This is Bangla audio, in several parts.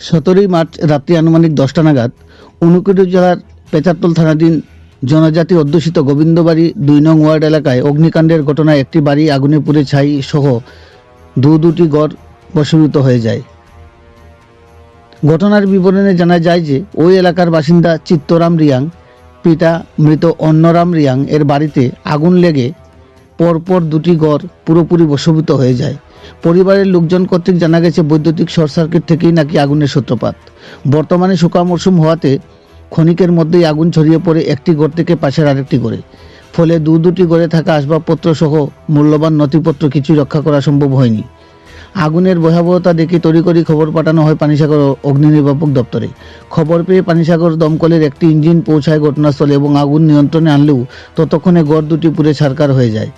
সতেরোই মার্চ রাত্রি আনুমানিক দশটা নাগাদ অনুকূল জেলার পেচারতল থানাধীন জনজাতি অধ্যুষিত গোবিন্দবাড়ি দুই নং ওয়ার্ড এলাকায় অগ্নিকাণ্ডের ঘটনায় একটি বাড়ি আগুনে পুড়ে ছাই সহ দু দুটি গড় বশীভূত হয়ে যায়। ঘটনার বিবরণে জানা যায় যে ওই এলাকার বাসিন্দা চিত্তরাম রিয়াং, পিতা মৃত অন্নরাম রিয়াং এর বাড়িতে আগুন লেগে পরপর দুটি ঘর পুরোপুরি বশীভূত হয়ে যায়। পরিবারের লোকজন কর্তৃক জানা গেছে বৈদ্যুতিক শর্ট সার্কিট থেকেই নাকি আগুনের সূত্রপাত। বর্তমানে শুকা মরশুম হওয়াতে ক্ষণিকের মধ্যেই আগুন ছড়িয়ে পড়ে একটি ঘর থেকে পাশের আরেকটি ঘরে ফলে দু দুটি ঘরে থাকা আসবাবপত্র সহ মূল্যবান নথিপত্র কিছুই রক্ষা করা সম্ভব হয়নি। আগুনের ভয়াবহতা দেখে তড়িঘড়ি খবর পাঠানো হয় পানিসাগর অগ্নি নির্বাপক দপ্তরে। খবর পেয়ে পানিসাগর দমকলের একটি ইঞ্জিন পৌঁছায় ঘটনাস্থলে এবং আগুন নিয়ন্ত্রণে আনলেও ততক্ষণে গড় দুটি পুড়ে ছারকার হয়ে যায়।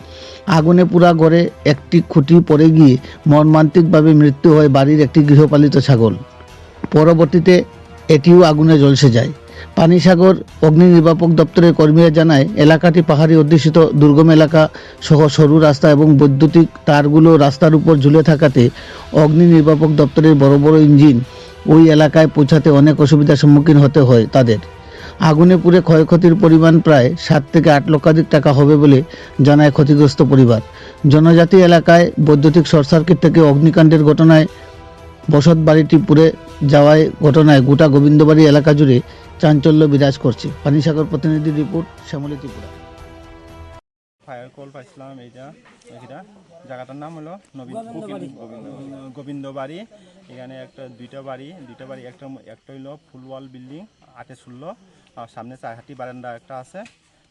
আগুনে পুরা গড়ে একটি খুঁটি পড়ে গিয়ে মর্মান্তিকভাবে মৃত্যু হয় বাড়ির একটি গৃহপালিত ছাগল। পরবর্তীতে এটিও আগুনে ঝলসে যায়। পানিসাগর অগ্নি নির্বাপক দপ্তরের কর্মীরা জানায়, এলাকাটি পাহাড়ি অধ্যুষিত দুর্গম এলাকা সহ সরু রাস্তা এবং বৈদ্যুতিক তারগুলো রাস্তার উপর ঝুলে থাকাতে অগ্নি নির্বাপক দপ্তরের বড় বড় ইঞ্জিন ওই এলাকায় পৌঁছাতে অনেক অসুবিধার সম্মুখীন হতে হয় তাদের। আগুনে পুড়ে ক্ষয়ক্ষতির পরিমাণ প্রায় সাত থেকে আট লক্ষাধিক টাকা হবে বলে জানায় ক্ষতিগ্রস্ত পরিবার। জনজাতি এলাকায় বৈদ্যুতিক শর্ট সার্কিট থেকে অগ্নিকাণ্ডের ঘটনায় বসত বাড়িটি পুড়ে যাওয়ায় ঘটনায় গোটা গোবিন্দবাড়ি এলাকা জুড়ে চাঞ্চল্য বিরাজ করছে। পানিসাগর প্রতিনিধি report Shyamali Tripura. Fire call পাইছিলাম এইটা এটা জায়গাটার নাম হলো নবীন গোবিন্দ গোবিন্দ বাড়ি এখানে একটা দুইটা বাড়ি দুইটা বাড়ি একটা একটা হইল ফুলওয়াল বিল্ডিং আটে ষোলো। আর সামনে চারহাটি বারান্দা একটা আছে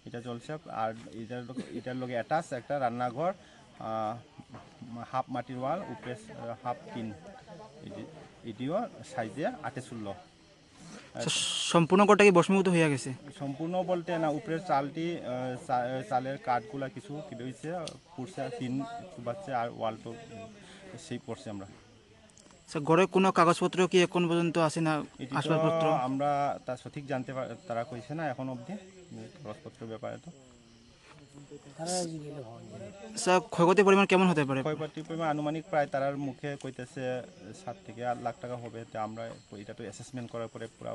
এটা চলছে। আর এটার এটার লোক অ্যাটাচ একটা রান্নাঘর হাফ মাটির ওয়াল উপরে হাফ টিন। এটিও সাইজে আটে ষোলো। আচ্ছা, সম্পূর্ণ ঘরটা কি বসমীভূত হয়ে গেছে? সম্পূর্ণ বলতে না উপরের চালটি চালের কাঠগুলা কিছু কি রয়েছে পুড়ছে টিন বাচ্চা আর ওয়াল তো সেই পড়ছে আমরা। আচ্ছা ঘরে কোনো কাগজপত্র কি এখন পর্যন্ত আছে না আসবাবপত্র? আমরা তা সঠিক জানতে পার তারা কইছে না এখন অবধি কাগজপত্রের ব্যাপারে তো। আচ্ছা ক্ষয়ক্ষতির পরিমাণ কেমন হতে পারে? ক্ষয়পাতির পরিমাণ আনুমানিক প্রায় তারার মুখে কইতেছে সাত থেকে আট লাখ টাকা হবে তো আমরা এটা তো অ্যাসেসমেন্ট করার পরে পুরা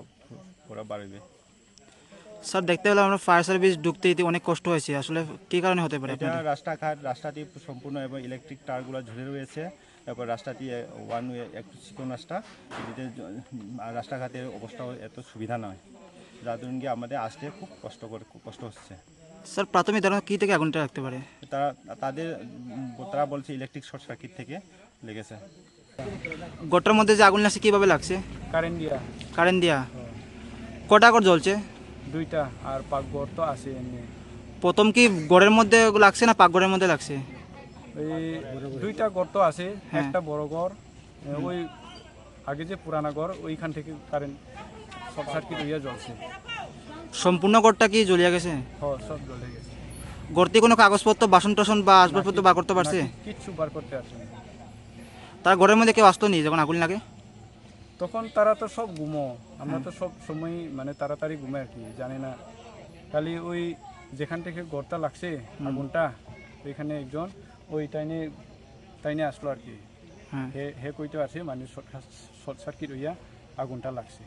পুরা বাড়বে। স্যার দেখতে পেলাম আমরা ফায়ার সার্ভিস ঢুকতে দিতে অনেক কষ্ট হয়েছে। আসলে কি কারণে হতে পারে এটা রাস্তাঘাট রাস্তাটি সম্পূর্ণ এবং ইলেকট্রিক তারগুলো ঝুলে রয়েছে। তারপর রাস্তাটি ওয়ান ওয়ে একটু চিকন রাস্তা। এদিকে রাস্তাঘাটের অবস্থাও এত সুবিধা নয়। যার দরুন গিয়ে আমাদের আসতে খুব কষ্ট করে খুব কষ্ট হচ্ছে। স্যার প্রাথমিক ধারণা কী থেকে আগুনটা রাখতে পারে? তারা তাদের তারা বলছে ইলেকট্রিক শর্ট সার্কিট থেকে লেগেছে। ঘরটার মধ্যে যে আগুন লাগছে কীভাবে লাগছে? কারেন্ট দিয়া কারেন্ট দিয়া কটা ঘর জ্বলছে? দুইটা আর পাকঘর তো আছে এমনি। প্রথম কি ঘরের মধ্যে লাগছে না পাকঘরের মধ্যে লাগছে? ওই দুইটা ঘর তো আছে হ্যাঁ। একটা বড় ঘর ওই আগে যে পুরানা ঘর ওইখান থেকে কারেন্ট সব সার্কিট হইয়া জ্বলছে। সম্পূর্ণ ঘরটা কি জ্বলিয়া গেছে? হ সব জ্বলে গেছে। ঘরতে কোনো কাগজপত্র বাসন টাসন বা আসবাবপত্র বার করতে পারছে? কিচ্ছু বার করতে পারছে না। তার ঘরের মধ্যে কেউ আসতো নি যখন আগুন লাগে? তখন তারা তো সব ঘুমো আমরা তো সব সময় মানে তাড়াতাড়ি ঘুমে আর কি জানি না। খালি ওই যেখান থেকে ঘরটা লাগছে আগুনটা ওইখানে একজন ওই টাইনে টাইনে আসলো আর কি। হ্যাঁ। হে হে কইতে পারছে মানে শর্ট সার্কিট হইয়া আগুনটা লাগছে।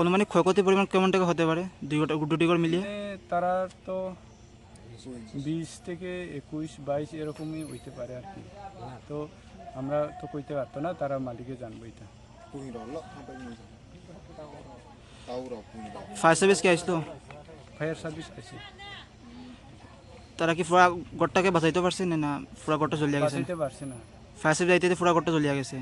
অনুমানিক ক্ষয়ক্ষতির পরিমাণ কেমন টাকা হতে পারে? দুই দুটি ঘর মিলিয়ে? তারা তো বিশ থেকে একুশ বাইশ এরকমই হইতে পারে আর কি। তো আমরা তো কইতে পারতো না তারা মালিকে জানব এটা। ফায়ার সার্ভিস কে আসলো ফায়ার সার্ভিস আছে তারা কি পুরা ঘরটাকে বাঁচাইতে পারছে না পুরা ঘরটা জ্বলিয়া গেছে? বাঁচাইতে পারছে না। ফায়ার যাইতে পুরা ঘরটা জ্বলিয়া গেছে?